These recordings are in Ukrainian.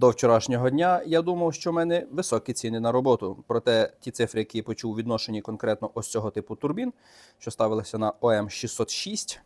До вчорашнього дня я думав, що в мене високі ціни на роботу. Проте ті цифри, які я почув відношенні конкретно ось цього типу турбін, що ставилися на ОМ 606,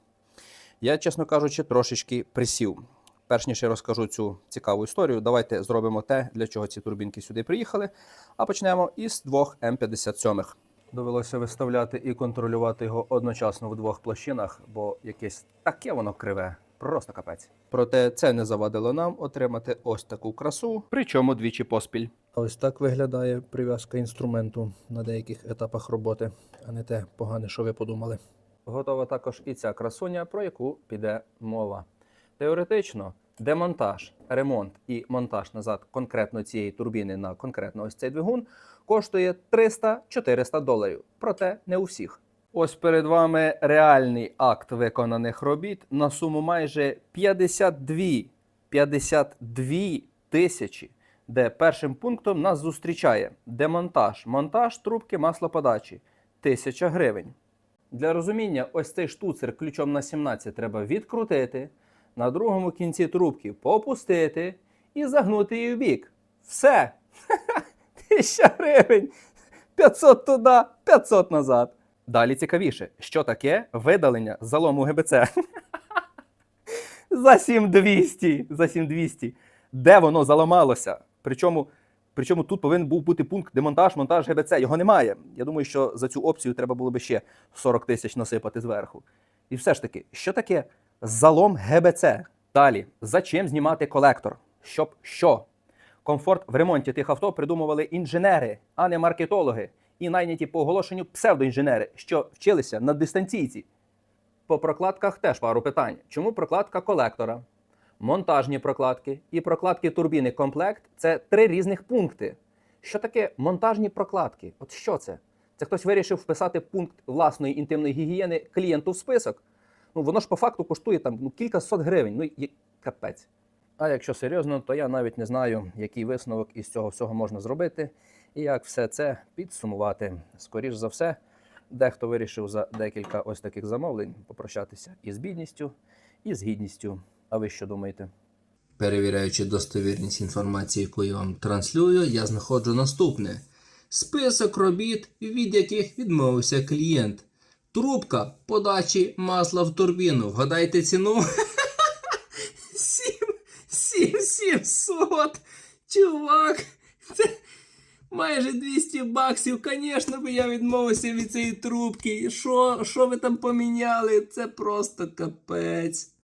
я, чесно кажучи, трошечки присів. Перш ніж я розкажу цю цікаву історію, давайте зробимо те, для чого ці турбінки сюди приїхали. А почнемо із двох М57. Довелося виставляти і контролювати його одночасно в двох площинах, бо якесь таке воно криве. Просто капець. Проте це не завадило нам отримати ось таку красу, причому двічі поспіль. Ось так виглядає прив'язка інструменту на деяких етапах роботи, а не те погане, що ви подумали. Готова також і ця красуня, про яку піде мова. Теоретично, демонтаж, ремонт і монтаж назад конкретно цієї турбіни на конкретно ось цей двигун коштує 300-400 доларів. Проте не у всіх. Ось перед вами реальний акт виконаних робіт на суму майже 52, 52 тисячі, де першим пунктом нас зустрічає демонтаж, монтаж трубки маслоподачі 1000 гривень. Для розуміння, ось цей штуцер ключом на 17 треба відкрутити, на другому кінці трубки попустити і загнути її в бік. Все! 1000 гривень! 500 туди, 500 назад. Далі цікавіше, що таке видалення залому ГБЦ? за 7200, за 7200. Де воно заламалося? Причому, причому тут повинен був бути пункт демонтаж, монтаж ГБЦ. Його немає. Я думаю, що за цю опцію треба було би ще 40 тисяч насипати зверху. І все ж таки, що таке залом ГБЦ? Далі, за чим знімати колектор? Щоб що? Комфорт в ремонті тих авто придумували інженери, а не маркетологи, і найняті по оголошенню псевдоінженери, що вчилися на дистанційці. По прокладках теж пару питань. Чому прокладка колектора, монтажні прокладки і прокладки турбіни комплект це три різних пункти. Що таке монтажні прокладки? От що це? Це хтось вирішив вписати пункт власної інтимної гігієни клієнту в список. Ну воно ж по факту коштує там ну, кілька сот гривень. Ну є капець. А якщо серйозно, то я навіть не знаю, який висновок із цього всього можна зробити і як все це підсумувати. Скоріш за все, дехто вирішив за декілька ось таких замовлень попрощатися із бідністю, і з гідністю. А ви що думаєте? Перевіряючи достовірність інформації, яку я вам транслюю, я знаходжу наступне: список робіт, від яких відмовився клієнт. Трубка подачі масла в турбіну. Вгадайте ціну? Сім, сім, сімсот. Чувак. Це майже 200 баксів. Звісно би я відмовився від цієї трубки. Що, що ви там поміняли? Це просто капець.